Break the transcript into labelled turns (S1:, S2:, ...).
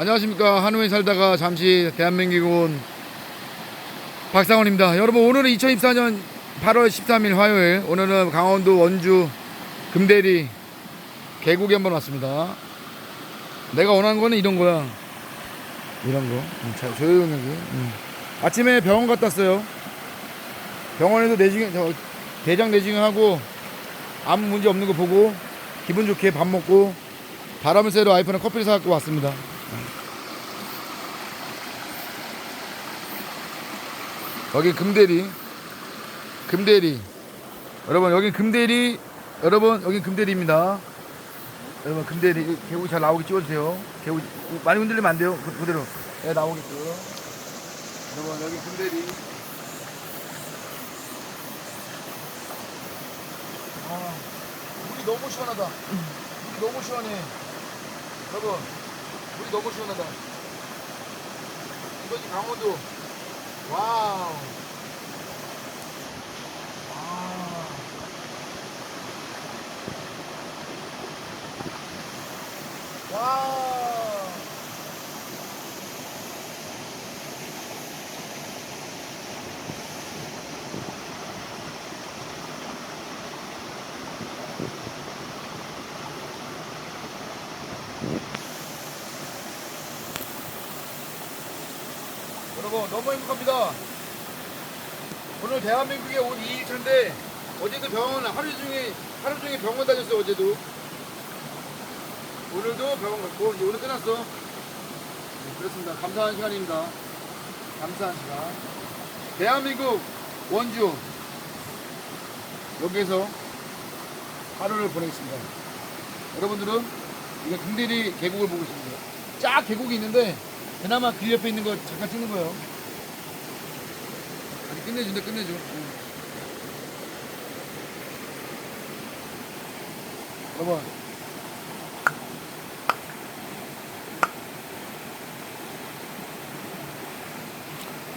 S1: 안녕하십니까. 한우에 살다가 잠시 대한민국 온 박상원입니다. 여러분 오늘은 2024년 8월 13일 화요일. 오늘은 강원도 원주 금대리 계곡에 한번 왔습니다. 내가 원하는 거는 이런 거야. 이런 거? 음, 자, 조용하게. 음. 아침에 병원 갔다 왔어요. 병원에서 내시경 저, 대장 내시경하고 아무 문제 없는 거 보고 기분 좋게 밥 먹고 바람을 쐬러 와이프는 커피를 사갖고 왔습니다 여기 금대리. 금대리. 여러분 여기 금대리. 여러분 여기 금대리입니다. 여러분 금대리. 이 개구리 잘 나오게 찍어주세요. 개구리 많이 흔들리면 안 돼요. 그, 그대로. 네, 나오겠죠. 여러분 여기 금대리. 아 물이 너무 시원하다. 물이 너무 시원해. 여러분 물이 너무 시원하다. 이거지 강원도 와우. 아. 와. 여러분 너무 행복합니다. 오늘 대한민국에 온 2일차인데 어제도 병원 하루 중에 하루 종일 병원 다녔어 어제도. 오늘도 병원 갔고 이제 오늘 끝났어. 네, 그렇습니다. 감사한 시간입니다. 감사한 시간. 대한민국 원주 여기에서 하루를 보내겠습니다. 여러분들은 이거 금대리 계곡을 보고 있습니다. 쫙 계곡이 있는데 그나마 길 옆에 있는 거 잠깐 찍는 거예요. 아직 끝내준다 끝내줘. 응. 여러분